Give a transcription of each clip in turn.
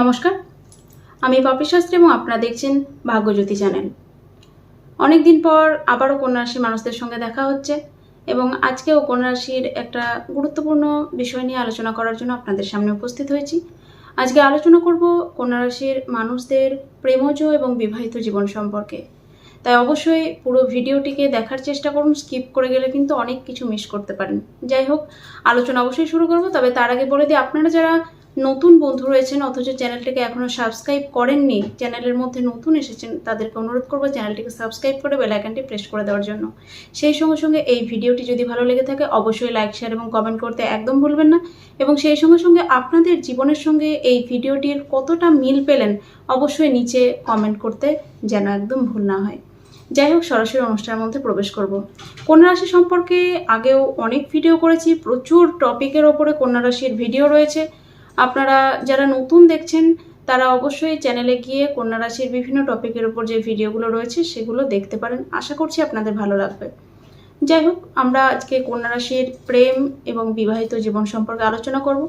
নমস্কার। আমি পপি শাস্ত্রী এবং আপনারা দেখছেন ভাগ্যজ্যোতি চ্যানেল। অনেকদিন পর আবারও কন্যারাশির মানুষদের সঙ্গে দেখা হচ্ছে এবং আজকেও কন্যারাশির একটা গুরুত্বপূর্ণ বিষয় নিয়ে আলোচনা করার জন্য আপনাদের সামনে উপস্থিত হয়েছি। আজকে আলোচনা করব কন্যারাশির মানুষদের প্রেমজ এবং বিবাহিত জীবন সম্পর্কে। তাই অবশ্যই পুরো ভিডিওটিকে দেখার চেষ্টা করুন, স্কিপ করে গেলে কিন্তু অনেক কিছু মিস করতে পারেন। যাই হোক, আলোচনা অবশ্যই শুরু করব, তবে তার আগে বলে দিই, আপনারা যারা নতুন বন্ধু রয়েছেন, অথচ চ্যানেলটিকে এখনও সাবস্ক্রাইব করেননি, চ্যানেলের মধ্যে নতুন এসেছেন, তাদেরকে অনুরোধ করব চ্যানেলটিকে সাবস্ক্রাইব করে বেল আইকনটি প্রেস করে দেওয়ার জন্য। সেই সঙ্গে সঙ্গে এই ভিডিওটি যদি ভালো লেগে থাকে, অবশ্যই লাইক শেয়ার এবং কমেন্ট করতে একদম ভুলবেন না। এবং সেই সঙ্গে সঙ্গে আপনাদের জীবনের সঙ্গে এই ভিডিওটির কতটা মিল পেলেন, অবশ্যই নিচে কমেন্ট করতে যেন একদম ভুল না হয়। যাই হোক, সরাসরি অনুষ্ঠানের মধ্যে প্রবেশ করব। কন্যা রাশি সম্পর্কে আগেও অনেক ভিডিও করেছি, প্রচুর টপিকের ওপরে কন্যা রাশির ভিডিও রয়েছে। আপনারা যারা নতুন দেখছেন, তারা অবশ্যই চ্যানেলে গিয়ে কন্যা রাশির বিভিন্ন টপিকের উপর যে ভিডিওগুলো রয়েছে, সেগুলো দেখতে পারেন। আশা করছি আপনাদের ভালো লাগবে। যাই হোক, আমরা আজকে কন্যা রাশির প্রেম এবং বিবাহিত জীবন সম্পর্কে আলোচনা করব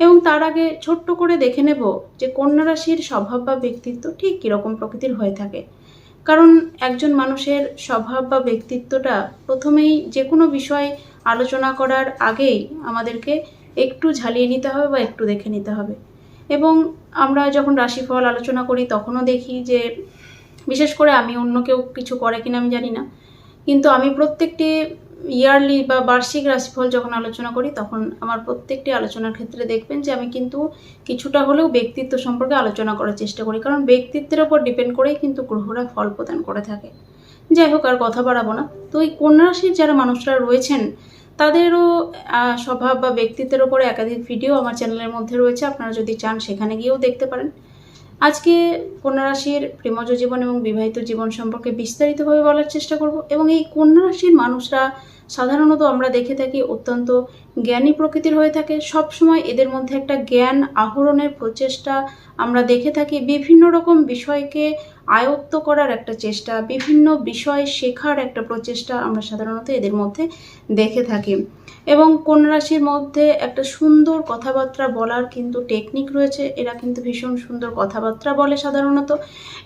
এবং তার আগে ছোট্ট করে দেখে নেব যে কন্যা রাশির স্বভাব বা ব্যক্তিত্ব ঠিক কীরকম প্রকৃতির হয়ে থাকে। কারণ একজন মানুষের স্বভাব বা ব্যক্তিত্বটা প্রথমেই যে কোনো বিষয় আলোচনা করার আগেই আমাদেরকে একটু ঝালিয়ে নিতে হবে বা একটু দেখে নিতে হবে। এবং আমরা যখন রাশিফল আলোচনা করি, তখনও দেখি যে, বিশেষ করে আমি অন্য কেউ কিছু করে কিনা আমি জানি না। কিন্তু আমি প্রত্যেকটি ইয়ারলি বা বার্ষিক রাশিফল যখন আলোচনা করি, তখন আমার প্রত্যেকটি আলোচনার ক্ষেত্রে দেখবেন যে, আমি কিন্তু কিছুটা হলেও ব্যক্তিত্ব সম্পর্কে আলোচনা করার চেষ্টা করি। কারণ ব্যক্তিত্বের ওপর ডিপেন্ড করেই কিন্তু গ্রহরা ফল প্রদান করে থাকে। যাই হোক, আর কথা বাড়াবো না। তো এই কন্যা রাশির যারা মানুষরা রয়েছেন তাদেরও স্বভাব বা ব্যক্তিত্বের ওপরে একাধিক ভিডিও আমার চ্যানেলের মধ্যে রয়েছে, আপনারা যদি চান সেখানে গিয়েও দেখতে পারেন। আজকে কন্যা রাশির প্রেমজ জীবন এবং বিবাহিত জীবন সম্পর্কে বিস্তারিতভাবে বলার চেষ্টা করব এবং এই কন্যা রাশির মানুষরা সাধারণত আমরা দেখে থাকি অত্যন্ত জ্ঞানী প্রকৃতির হয়ে থাকে। সব সময় এদের মধ্যে একটা জ্ঞান আহরণের প্রচেষ্টা আমরা দেখে থাকি। বিভিন্ন রকম বিষয়কে আয়ত্ত করার একটা চেষ্টা, বিভিন্ন বিষয় শেখার একটা প্রচেষ্টা আমরা সাধারণত এদের মধ্যে দেখে থাকি। এবং কন্যা রাশির মধ্যে একটা সুন্দর কথাবার্তা বলার কিন্তু টেকনিক রয়েছে। এরা কিন্তু ভীষণ সুন্দর কথাবার্তা বলে সাধারণত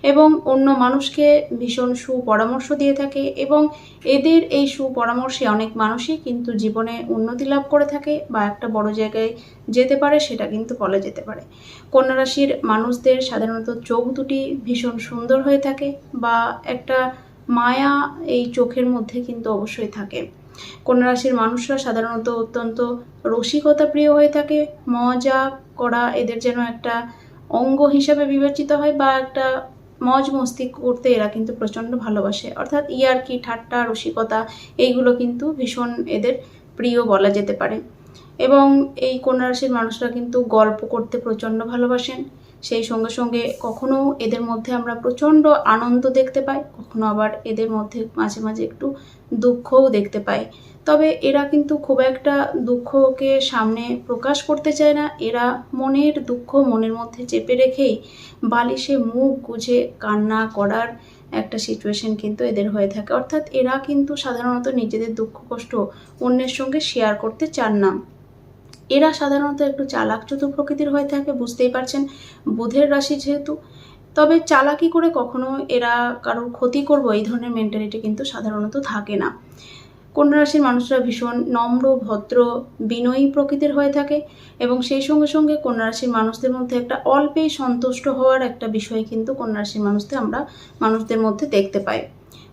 এবং অন্য মানুষকে ভীষণ সুপরামর্শ দিয়ে থাকে এবং এদের এই সুপরামর্শে অনেক মানুষই কিন্তু জীবনে উন্নতি লাভ করে থাকে বা একটা বড় জায়গায় যেতে পারে, সেটা কিন্তু বলা যেতে পারে। কন্যা রাশির মানুষদের সাধারণত চোখ দুটি ভীষণ সুন্দর হয়ে থাকে বা একটা মায়া এই চোখের মধ্যে কিন্তু অবশ্যই থাকে। কন্যা রাশির মানুষরা সাধারণত অত্যন্ত রসিকতা প্রিয় হয়ে থাকে, মজা করা এদের যেন একটা অঙ্গ হিসাবে বিবেচিত হয় বা একটা মজ মস্তি করতে এরা কিন্তু প্রচণ্ড ভালোবাসে। অর্থাৎ ইয়ার্কি, ঠাট্টা, রসিকতা, এইগুলো কিন্তু ভীষণ এদের প্রিয় বলা যেতে পারে। এবং এই কন্যা রাশির মানুষরা কিন্তু গল্প করতে প্রচণ্ড ভালোবাসেন। সেই সঙ্গে সঙ্গে কখনো এদের মধ্যে আমরা প্রচণ্ড আনন্দ দেখতে পাই, কখনো আবার এদের মধ্যে মাঝে মাঝে একটু দুঃখও দেখতে পাই। তবে এরা কিন্তু খুব একটা দুঃখকে সামনে প্রকাশ করতে চায় না। এরা মনের দুঃখ মনের মধ্যে চেপে রেখেই বালিশে মুখ গুজে কান্না করার একটা সিচুয়েশন কিন্তু এদের হয়ে থাকে। অর্থাৎ এরা কিন্তু সাধারণত নিজেদের দুঃখ কষ্ট অন্যের সঙ্গে শেয়ার করতে চান না। এরা সাধারণত একটু চালাক চতুর প্রকৃতির হয়ে থাকে, বুঝতেই পারছেন, বুধের রাশি যেহেতু। তবে চালাকি করে কখনো এরা কারোর ক্ষতি করব, এই ধরনের মেন্টালিটি কিন্তু সাধারণত থাকে না। কন্যা রাশির মানুষরা ভীষণ নম্র, ভদ্র, বিনয়ী প্রকৃতির হয়ে থাকে এবং সেই সঙ্গে সঙ্গে কন্যা রাশির মানুষদের মধ্যে একটা অল্পেই সন্তুষ্ট হওয়ার একটা বিষয় কিন্তু কন্যা রাশির মানুষদের আমরা, মানুষদের মধ্যে দেখতে পাই।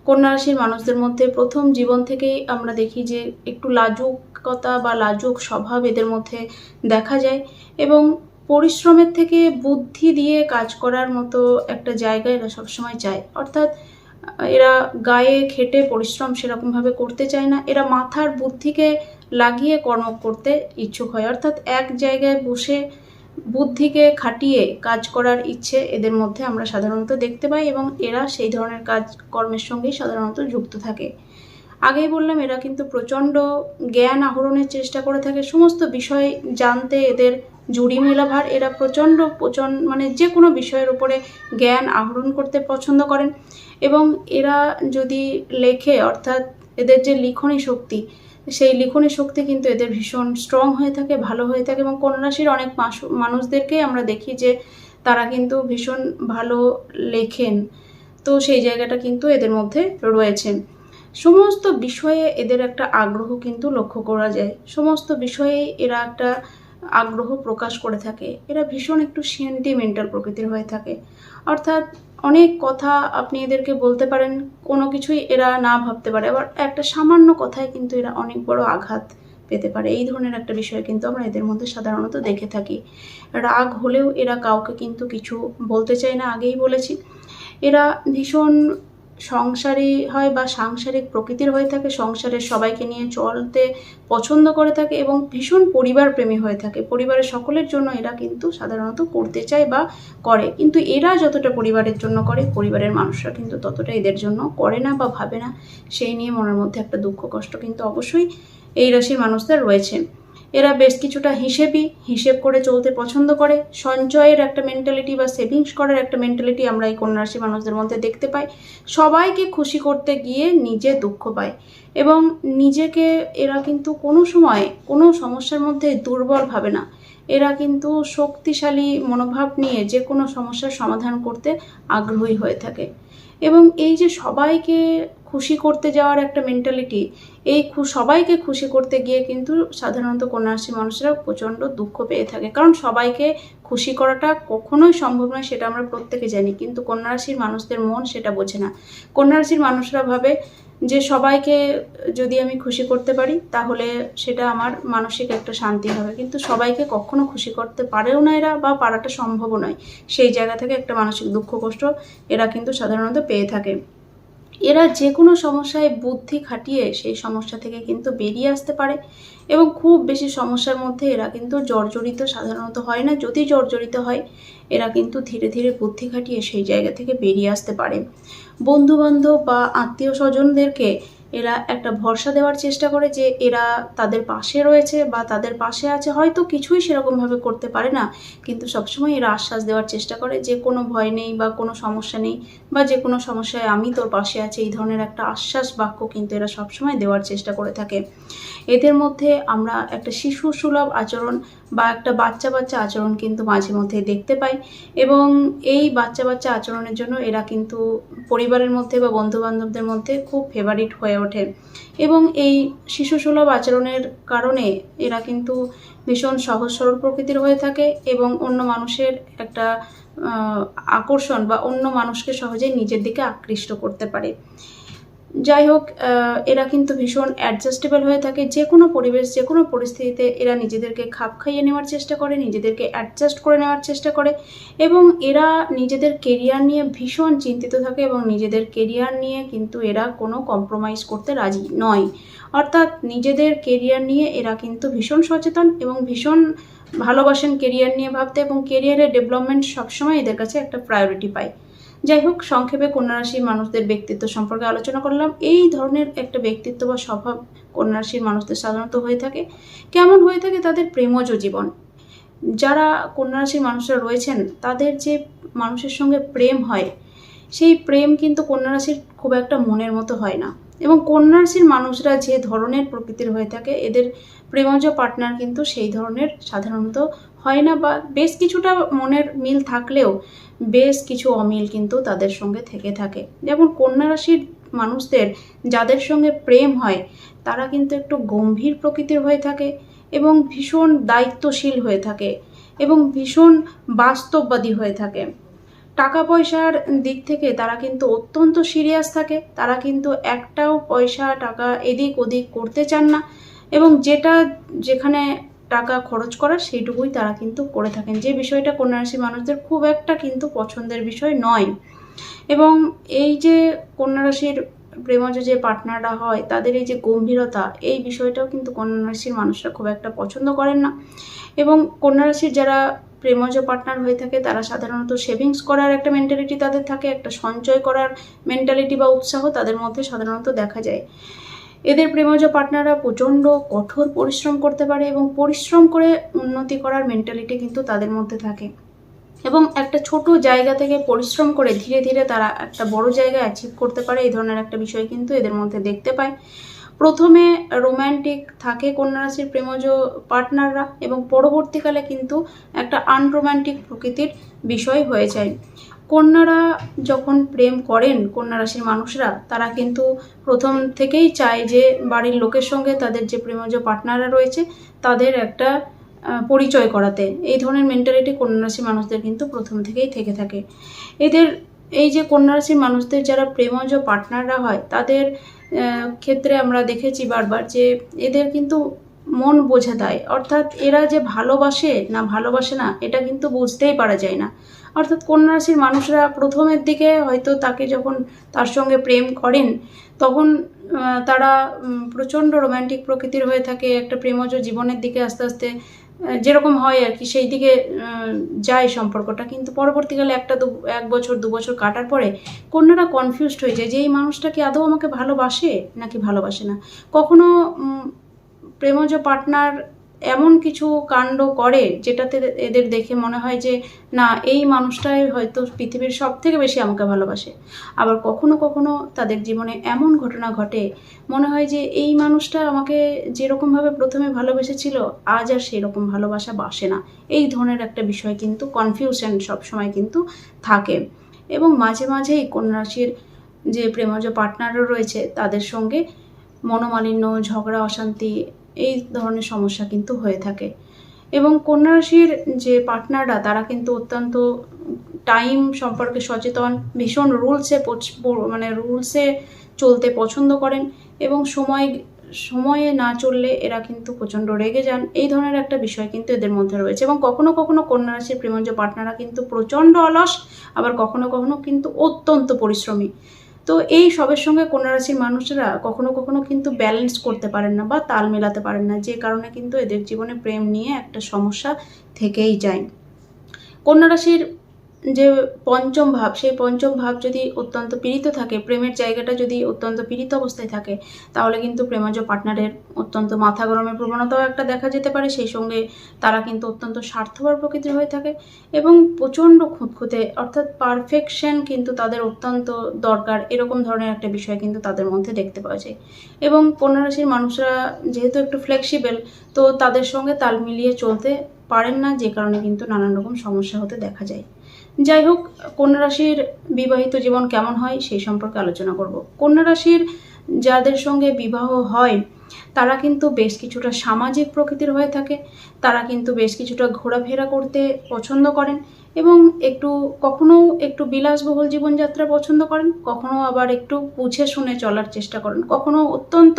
কন্যা রাশির মানুষদের মধ্যে প্রথম জীবন থেকেই আমরা দেখি যে একটু লাজুকতা বা লাজুক স্বভাব এদের মধ্যে দেখা যায় এবং পরিশ্রমের থেকে বুদ্ধি দিয়ে কাজ করার মতো একটা জায়গা এরা সবসময় চায় অর্থাৎ, এরা গায়ে খেটে পরিশ্রম সেরকমভাবে করতে চায় না। এরা মাথার বুদ্ধিকে লাগিয়ে কর্ম করতে ইচ্ছুক হয়। অর্থাৎ এক জায়গায় বসে বুদ্ধিকে খাটিয়ে কাজ করার ইচ্ছে এদের মধ্যে আমরা সাধারণত দেখতে পাই এবং এরা সেই ধরনের কাজ কর্মের সঙ্গেই সাধারণত যুক্ত থাকে। আগেই বললাম, এরা কিন্তু প্রচণ্ড জ্ঞান আহরণের চেষ্টা করে থাকে। সমস্ত বিষয় জানতে এদের জুড়ি মেলাভার। এরা প্রচণ্ড প্রচণ্ড মানে যে কোনো বিষয়ের উপরে জ্ঞান আহরণ করতে পছন্দ করেন। এবং এরা যদি লেখে, অর্থাৎ এদের যে লিখনী শক্তি সেই লিখনী শক্তি কিন্তু এদের ভীষণ স্ট্রং হয়ে থাকে, ভালো হয়ে থাকে এবং কন্যা রাশির অনেক মানুষদেরকে আমরা দেখি যে তারা কিন্তু ভীষণ ভালো লেখেন। তো সেই জায়গাটা কিন্তু এদের মধ্যে রয়েছে। সমস্ত বিষয়ে এদের একটা আগ্রহ কিন্তু লক্ষ্য করা যায়। সমস্ত বিষয়ে এরা একটা আগ্রহ প্রকাশ করে থাকে। এরা ভীষণ একটু সেন্টিমেন্টাল প্রকৃতির হয়ে থাকে। অর্থাৎ অনেক কথা আপনি এদেরকে বলতে পারেন, কোনো কিছুই এরা না ভাবতে পারে, আবার একটা সামান্য কথায় কিন্তু এরা অনেক বড় আঘাত পেতে পারে। এই ধরনের একটা বিষয় কিন্তু আমরা এদের মধ্যে সাধারণত দেখে থাকি। রাগ হলেও এরা কাউকে কিন্তু কিছু বলতে চায় না, আগেই বলেছি। এরা ভীষণ সংসারী হয় বা সাংসারিক প্রকৃতির হয়ে থাকে, সংসারের সবাইকে নিয়ে চলতে পছন্দ করে থাকে এবং ভীষণ পরিবার প্রেমী হয়ে থাকে। পরিবারের সকলের জন্য এরা কিন্তু সাধারণত করতে চায় বা করে। কিন্তু এরা যতটা পরিবারের জন্য করে, পরিবারের মানুষরা কিন্তু ততটা এদের জন্য করে না বা ভাবে না। সেই নিয়ে মনের মধ্যে একটা দুঃখ, কষ্ট কিন্তু অবশ্যই এই রাশির মানুষদের রয়েছে। এরা বেশ কিছুটা হিসেবই, হিসেব করে চলতে পছন্দ করে। সঞ্চয়ের একটা মেন্টালিটি বা সেভিংস করার একটা মেন্টালিটি আমরা এই কন্যা রাশির মানুষদের মধ্যে দেখতে পাই। সবাইকে খুশি করতে গিয়ে নিজে দুঃখ পায় এবং নিজেকে এরা কিন্তু কোনো সময় কোনো সমস্যার মধ্যে দুর্বল ভাবে না। এরা কিন্তু শক্তিশালী মনোভাব নিয়ে যে কোনো সমস্যার সমাধান করতে আগ্রহী হয়ে থাকে। এবং এই যে সবাইকে খুশি করতে যাওয়ার একটা মেন্টালিটি এই সবাইকে খুশি করতে গিয়ে কিন্তু সাধারণত কন্যারাশি মানুষরা প্রচণ্ড দুঃখ পেয়ে থাকে। কারণ সবাইকে খুশি করাটা কখনোই সম্ভব নয়, সেটা আমরা প্রত্যেকে জানি। কিন্তু কন্যারাশির মানুষদের মন সেটা বোঝে না। কন্যারাশির মানুষরা ভাবে যে সবাইকে যদি আমি খুশি করতে পারি, তাহলে সেটা আমার মানসিক একটা শান্তি হবে। কিন্তু সবাইকে কখনো খুশি করতে পারেও না এরা বা পারাটা সম্ভবও নয়। সেই জায়গা থেকে একটা মানসিক দুঃখ কষ্ট এরা কিন্তু সাধারণত পেয়ে থাকে। এরা যে কোনো সমস্যায় বুদ্ধি খাটিয়ে সেই সমস্যা থেকে কিন্তু বেরিয়ে আসতে পারে এবং খুব বেশি সমস্যার মধ্যে এরা কিন্তু জর্জরিত সাধারণত হয় না। যদি জর্জরিত হয়, এরা কিন্তু ধীরে ধীরে বুদ্ধি খাটিয়ে সেই জায়গা থেকে বেরিয়ে আসতে পারে। বন্ধুবান্ধব বা আত্মীয় স্বজনদেরকে এরা একটা ভরসা দেওয়ার চেষ্টা করে যে এরা তাদের পাশে রয়েছে বা তাদের পাশে আছে। হয়তো কিছুই সেরকমভাবে করতে পারে না, কিন্তু সবসময় এরা আশ্বাস দেওয়ার চেষ্টা করে যে কোনো ভয় নেই বা কোনো সমস্যা নেই বা যে কোনো সমস্যায় আমি তোর পাশে আছি। এই ধরনের একটা আশ্বাস, বাক্য কিন্তু এরা সবসময় দেওয়ার চেষ্টা করে থাকে। এদের মধ্যে আমরা একটা শিশু সুলভ আচরণ বা একটা বাচ্চা বাচ্চা আচরণ কিন্তু মাঝে মধ্যে দেখতে পাই এবং এই বাচ্চা বাচ্চা আচরণের জন্য এরা কিন্তু পরিবারের মধ্যে বা বন্ধু বান্ধবদের মধ্যে খুব ফেভারিট হয়ে ওঠে। এবং এই শিশু সুলভ আচরণের কারণে এরা কিন্তু ভীষণ সহজ সরল প্রকৃতির হয়ে থাকে এবং অন্য মানুষের একটা আকর্ষণ বা অন্য মানুষকে সহজেই নিজের দিকে আকৃষ্ট করতে পারে। যাই হোক এরা কিন্তু ভীষণ অ্যাডজাস্টেবল হয়ে থাকে। যে কোনো পরিবেশ, যে কোনো পরিস্থিতিতে এরা নিজেদেরকে খাপ খাইয়ে নেওয়ার চেষ্টা করে, নিজেদেরকে অ্যাডজাস্ট করে নেওয়ার চেষ্টা করে এবং এরা নিজেদের কেরিয়ার নিয়ে ভীষণ চিন্তিত থাকে এবং নিজেদের কেরিয়ার নিয়ে কিন্তু এরা কোনো কম্প্রোমাইজ করতে রাজি নয়। অর্থাৎ নিজেদের কেরিয়ার নিয়ে এরা কিন্তু ভীষণ সচেতন এবং ভীষণ ভালোবাসেন কেরিয়ার নিয়ে ভাবতে এবং কেরিয়ারের ডেভেলপমেন্ট সবসময় এদের কাছে একটা প্রায়োরিটি পায়। যাই হোক, সংক্ষেপে কন্যা রাশির মানুষদের ব্যক্তিত্ব সম্পর্কে আলোচনা করলাম। এই ধরনের একটা ব্যক্তিত্ব বা স্বভাব কন্যা রাশির মানুষদের সাধারণত হয়ে থাকে। কেমন হয়ে থাকে? তাদের প্রেমজ জীবন। যারা কন্যা রাশির মানুষরা রয়েছেন, তাদের যে মানুষের সঙ্গে প্রেম হয়, সেই প্রেম কিন্তু কন্যা রাশির খুব একটা মনের মতো হয় না। এবং কন্যা রাশির মানুষরা যে ধরনের প্রকৃতির হয়ে থাকে, এদের প্রেমজ পার্টনার কিন্তু সেই ধরনের সাধারণত হয় না বা বেশ কিছুটা মনের মিল থাকলেও বেশ কিছু অমিল কিন্তু তাদের সঙ্গে থেকে থাকে। যেমন কন্যা রাশির মানুষদের যাদের সঙ্গে প্রেম হয়, তারা কিন্তু একটু গম্ভীর প্রকৃতির হয়ে থাকে এবং ভীষণ দায়িত্বশীল হয়ে থাকে এবং ভীষণ বাস্তববাদী হয়ে থাকে। টাকা পয়সার দিক থেকে তারা কিন্তু অত্যন্ত সিরিয়াস থাকে, তারা কিন্তু একটাও পয়সা, টাকা এদিক ওদিক করতে চান না এবং যেটা যেখানে টাকা খরচ করা সেইটুকুই তারা কিন্তু করে থাকেন। যে বিষয়টা কন্যা রাশির মানুষদের খুব একটা কিন্তু পছন্দের বিষয় নয়। এবং এই যে কন্যা রাশির প্রেমজ যে পার্টনাররা হয়, তাদের এই যে গম্ভীরতা, এই বিষয়টাও কিন্তু কন্যা রাশির মানুষরা খুব একটা পছন্দ করেন না। এবং কন্যা রাশির যারা প্রেমজ পার্টনার হয়ে থাকে, তারা সাধারণত সেভিংস করার একটা মেন্টালিটি তাদের থাকে, একটা সঞ্চয় করার মেন্টালিটি বা উৎসাহ তাদের মধ্যে সাধারণত দেখা যায়। এদের প্রেমজ পার্টনাররা প্রচণ্ড কঠোর পরিশ্রম করতে পারে এবং পরিশ্রম করে উন্নতি করার মেন্টালিটি কিন্তু তাদের মধ্যে থাকে। এবং একটা ছোট জায়গা থেকে পরিশ্রম করে ধীরে ধীরে তারা একটা বড় জায়গা অ্যাচিভ করতে পারে, এই ধরনের একটা বিষয় কিন্তু এদের মধ্যে দেখতে পায়। প্রথমে রোম্যান্টিক থাকে কন্যা রাশির প্রেমজ পার্টনাররা এবং পরবর্তীকালে কিন্তু একটা আনরোম্যান্টিক প্রকৃতির বিষয় হয়ে যায়। কন্যারা যখন প্রেম করেন, কন্যা রাশির মানুষরা, তারা কিন্তু প্রথম থেকেই চায় যে বাড়ির লোকের সঙ্গে তাদের যে প্রেমজ পার্টনাররা রয়েছে, তাদের একটা পরিচয় করাতে। এই ধরনের মেন্টালিটি কন্যা রাশির মানুষদের কিন্তু প্রথম থেকেই থেকে থাকে। এদের, এই যে কন্যা রাশির মানুষদের যারা প্রেমজ পার্টনাররা হয়, তাদের ক্ষেত্রে আমরা দেখেছি বারবার যে এদের কিন্তু মন বোঝা দেয়। অর্থাৎ এরা যে ভালোবাসে না ভালোবাসে না, এটা কিন্তু বুঝতেই পারা যায় না। অর্থাৎ কন্যা রাশির মানুষরা প্রথমের দিকে হয়তো তাকে যখন তার সঙ্গে প্রেম করেন, তখন তারা প্রচণ্ড রোম্যান্টিক প্রকৃতির হয়ে থাকে, একটা প্রেমজ জীবনের দিকে আস্তে আস্তে যেরকম হয় আর কি, সেই দিকে যায় সম্পর্কটা। কিন্তু পরবর্তীকালে একটা দু, এক বছর, দু বছর কাটার পরে কন্যারা কনফিউজড হয়ে যায় যে, এই মানুষটা কি আদৌ আমাকে ভালোবাসে নাকি ভালোবাসে না? কখনো প্রেমজ পার্টনার এমন কিছু কাণ্ড করে যেটাতে এদের দেখে মনে হয় যে, না, এই মানুষটাই হয়তো পৃথিবীর সব থেকে বেশি আমাকে ভালোবাসে। আবার কখনো কখনো তাদের জীবনে এমন ঘটনা ঘটে, মনে হয় যে এই মানুষটা আমাকে যেরকমভাবে প্রথমে ভালোবেসেছিল, আজ আর সেই রকম ভালোবাসা বাসে না। এই ধরনের একটা বিষয় কিন্তু কনফিউশন সবসময় কিন্তু থাকে। এবং মাঝে মাঝেই কন্যা রাশির যে প্রেমজ পার্টনারও রয়েছে, তাদের সঙ্গে মনোমালিন্য, ঝগড়া, অশান্তি এই ধরনের সমস্যা কিন্তু হয়ে থাকে। এবং কন্যা রাশির যে পার্টনাররা তারা কিন্তু অত্যন্ত টাইম সম্পর্কে সচেতন, ভীষণ রুলসে মানে রুলসে চলতে পছন্দ করেন এবং সময়, সময়ে না চললে এরা কিন্তু প্রচণ্ড রেগে যান। এই ধরনের একটা বিষয় কিন্তু এদের মধ্যে রয়েছে এবং কখনো কখনো কন্যা রাশির প্রেমঞ্জ পার্টনাররা কিন্তু প্রচণ্ড অলস, আবার কখনো কখনো কিন্তু অত্যন্ত পরিশ্রমী। তো এই সবের সঙ্গে রাশির মানুষরা কখনো কখনো কিন্তু ব্যালেন্স করতে পারেন না বা তাল মেলাতে পারেন না। যে কারণে কিন্তু এদের জীবনে প্রেম নিয়ে একটা সমস্যা থেকেই যায়। কন্যা রাশির যে পঞ্চম ভাব, সেই পঞ্চম ভাব যদি অত্যন্ত পীড়িত থাকে, প্রেমের জায়গাটা যদি অত্যন্ত পীড়িত অবস্থায় থাকে, তাহলে কিন্তু প্রেমজ পার্টনারের অত্যন্ত মাথা গরমের প্রবণতাও একটা দেখা যেতে পারে। সেই সঙ্গে তারা কিন্তু অত্যন্ত স্বার্থপর প্রকৃতির হয়ে থাকে এবং প্রচণ্ড খুঁতখুঁতে, অর্থাৎ পারফেকশন কিন্তু তাদের অত্যন্ত দরকার, এরকম ধরনের একটা বিষয় কিন্তু তাদের মধ্যে দেখতে পাওয়া যায়। এবং কন্যা রাশির মানুষরা যেহেতু একটু ফ্লেক্সিবল তো তাদের সঙ্গে তাল মিলিয়ে চলতে পারেন না, যে কারণে কিন্তু নানান রকম সমস্যা হতে দেখা যায়। যাই হোক, কন্যা রাশির বিবাহিত জীবন কেমন হয় সেই সম্পর্কে আলোচনা করব। কন্যা রাশির যাদের সঙ্গে বিবাহ হয়, তারা কিন্তু বেশ কিছুটা সামাজিক প্রকৃতির হয়ে থাকে। তারা কিন্তু বেশ কিছুটা ঘোরাফেরা করতে পছন্দ করেন এবং একটু কখনো একটু বিলাসবহুল জীবনযাত্রা পছন্দ করেন, কখনো আবার একটু বুঝে শুনে চলার চেষ্টা করেন। কখনো অত্যন্ত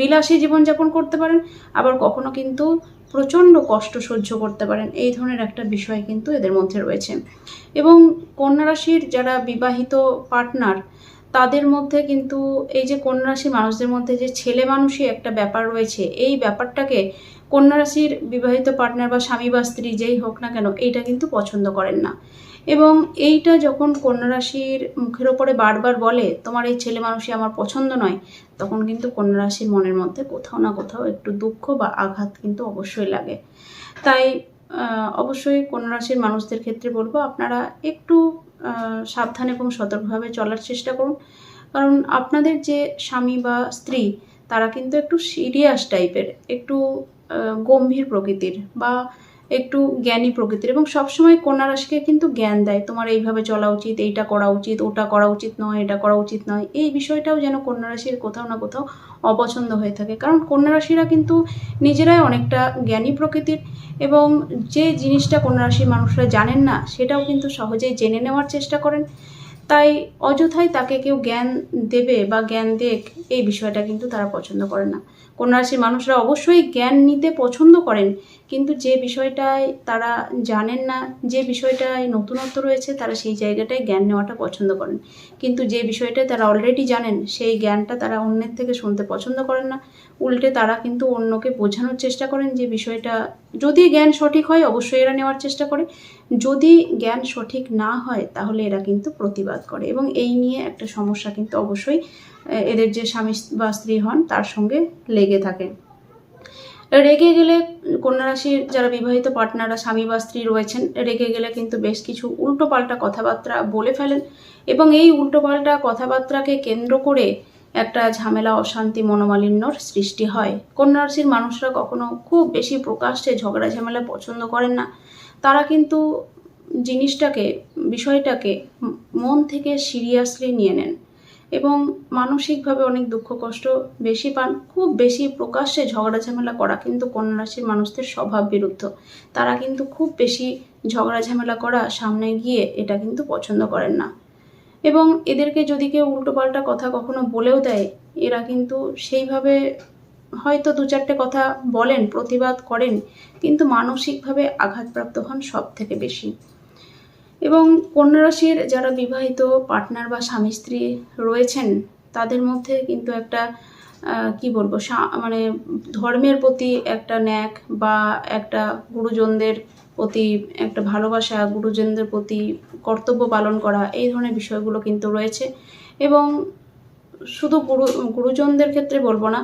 বিলাসী জীবনযাপন করতে পারেন, আবার কখনো কিন্তু প্রচণ্ড কষ্ট সহ্য করতে পারেন, এই ধরনের একটা বিষয় কিন্তু এদের মধ্যে রয়েছে। এবং কন্যা রাশির যারা বিবাহিত পার্টনার, তাদের মধ্যে কিন্তু এই যে কন্যা রাশির মানুষদের মধ্যে যে ছেলে মানুষই একটা ব্যাপার রয়েছে, এই ব্যাপারটাকে কন্যা রাশির বিবাহিত পার্টনার বা স্বামী বা স্ত্রী যেই হোক না কেন, এইটা কিন্তু পছন্দ করেন না। এবং এইটা যখন কন্যা রাশির মুখের ওপরে বারবার বলে, তোমার এই ছেলে মানুষই আমার পছন্দ নয়, তখন কিন্তু কন্যা রাশির মনের মধ্যে কোথাও না কোথাও একটু দুঃখ বা আঘাত কিন্তু অবশ্যই লাগে। তাই অবশ্যই কন্যা রাশির মানুষদের ক্ষেত্রে বলব, আপনারা একটু সাবধান এবং সতর্কভাবে চলার চেষ্টা করুন। কারণ আপনাদের যে স্বামী বা স্ত্রী, তারা কিন্তু একটু সিরিয়াস টাইপের, একটু গম্ভীর প্রকৃতির বা একটু জ্ঞানী প্রকৃতির। এবং সবসময় কন্যা রাশিকে কিন্তু জ্ঞান দেয়, তোমার এইভাবে চলা উচিত, এইটা করা উচিত, ওটা করা উচিত নয়, এটা করা উচিত নয়। এই বিষয়টাও যেন কন্যা রাশির কোথাও না কোথাও অপছন্দ হয়ে থাকে। কারণ কন্যা রাশিরা কিন্তু নিজেরাই অনেকটা জ্ঞানী প্রকৃতির এবং যে জিনিসটা কন্যা রাশির মানুষরা জানেন না, সেটাও কিন্তু সহজেই জেনে নেওয়ার চেষ্টা করেন। তাই অযথাই তাকে কেউ জ্ঞান দেবে বা জ্ঞান দেখ এই বিষয়টা কিন্তু তারা পছন্দ করে না। কন্যা রাশির মানুষরা অবশ্যই জ্ঞান নিতে পছন্দ করেন, কিন্তু যে বিষয়টায় তারা জানেন না, যে বিষয়টায় নতুনত্ব রয়েছে, তারা সেই জায়গাটায় জ্ঞান নেওয়াটা পছন্দ করেন। কিন্তু যে বিষয়টায় তারা অলরেডি জানেন, সেই জ্ঞানটা তারা অন্যের থেকে শুনতে পছন্দ করেন না। উল্টে তারা কিন্তু অন্যকে বোঝানোর চেষ্টা করেন যে বিষয়টা, যদি জ্ঞান সঠিক হয়, অবশ্যই এরা নেওয়ার চেষ্টা করে। যদি জ্ঞান সঠিক না হয়, তাহলে এরা কিন্তু প্রতিবাদ করে। এবং এই নিয়ে একটা সমস্যা কিন্তু অবশ্যই এদের যে স্বামী বা স্ত্রী হন, তার সঙ্গে লেগে থাকে। রেগে গেলে কন্যা রাশির যারা বিবাহিত পার্টনাররা, স্বামী বা স্ত্রী রয়েছেন, রেগে গেলে কিন্তু বেশ কিছু উল্টোপাল্টা কথাবার্তা বলে ফেলেন। এবং এই উল্টোপাল্টা কথাবার্তাকে কেন্দ্র করে একটা ঝামেলা, অশান্তি, মনোমালিন্যর সৃষ্টি হয়। কন্যা রাশির মানুষরা কখনো খুব বেশি প্রকাশ্যে ঝগড়া ঝামেলা পছন্দ করেন না। তারা কিন্তু জিনিসটাকে, বিষয়টাকে মন থেকে সিরিয়াসলি নিয়ে নেন এবং মানসিকভাবে অনেক দুঃখ, কষ্ট বেশি পান, খুব বেশি প্রকাশ্যে ঝগড়া ঝামেলা করা কিন্তু কন্যা রাশির মানুষদের স্বভাব বিরুদ্ধ। তারা কিন্তু খুব বেশি ঝগড়া ঝামেলা করা সামনে গিয়ে এটা কিন্তু পছন্দ করেন না। এবং এদেরকে যদি কেউ উল্টোপাল্টা কথা কখনো বলেও দেয়, এরা কিন্তু সেইভাবে হয়তো দু চারটে কথা বলেন, প্রতিবাদ করেন, কিন্তু মানসিকভাবে আঘাতপ্রাপ্ত হন সব থেকে বেশি। এবং কন্যা রাশির যারা বিবাহিত পার্টনার বা স্বামী স্ত্রী রয়েছেন, তাদের মধ্যে কিন্তু একটা কি বলব মানে ধর্মের প্রতি একটা ন্যাক বা একটা গুরুজনদের প্রতি একটা ভালোবাসা, গুরুজনদের প্রতি কর্তব্য পালন করা, এই ধরনের বিষয়গুলো কিন্তু রয়েছে। এবং শুধু গুরু, গুরুজনদের ক্ষেত্রে বলব না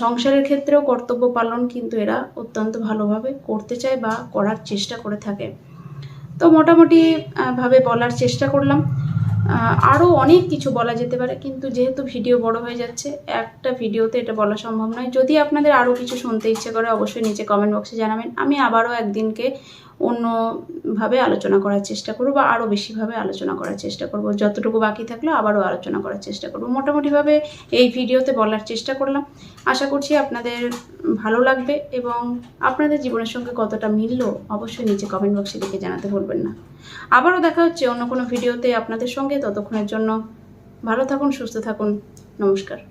সংসারের ক্ষেত্রেও কর্তব্য পালন কিন্তু এরা অত্যন্ত ভালোভাবে করতে চায় বা করার চেষ্টা করে থাকে। তো মোটামুটি ভাবে বলার চেষ্টা করলাম। আরও অনেক কিছু বলা যেতে পারে, কিন্তু যেহেতু ভিডিও বড় হয়ে যাচ্ছে, একটা ভিডিওতে এটা বলা সম্ভব নয়। যদি আপনাদের আরও কিছু শুনতে ইচ্ছে করে, অবশ্যই নিচে কমেন্ট বক্সে জানাবেন। আমি আবারও একদিনকে অন্যভাবে আলোচনা করার চেষ্টা করব বা আরও বেশিভাবে আলোচনা করার চেষ্টা করব। যতটুকু বাকি থাকল আবারও আলোচনা করার চেষ্টা করব। মোটামুটিভাবে এই ভিডিওতে বলার চেষ্টা করলাম। আশা করছি আপনাদের ভালো লাগবে এবং আপনাদের জীবনের সঙ্গে কতটা মিললো অবশ্যই নিচে কমেন্ট বক্সে লিখে জানাতে ভুলবেন না। আবারও দেখা হচ্ছে অন্য কোনো ভিডিওতে আপনাদের সঙ্গে। ততক্ষণের জন্য ভালো থাকুন, সুস্থ থাকুন। নমস্কার।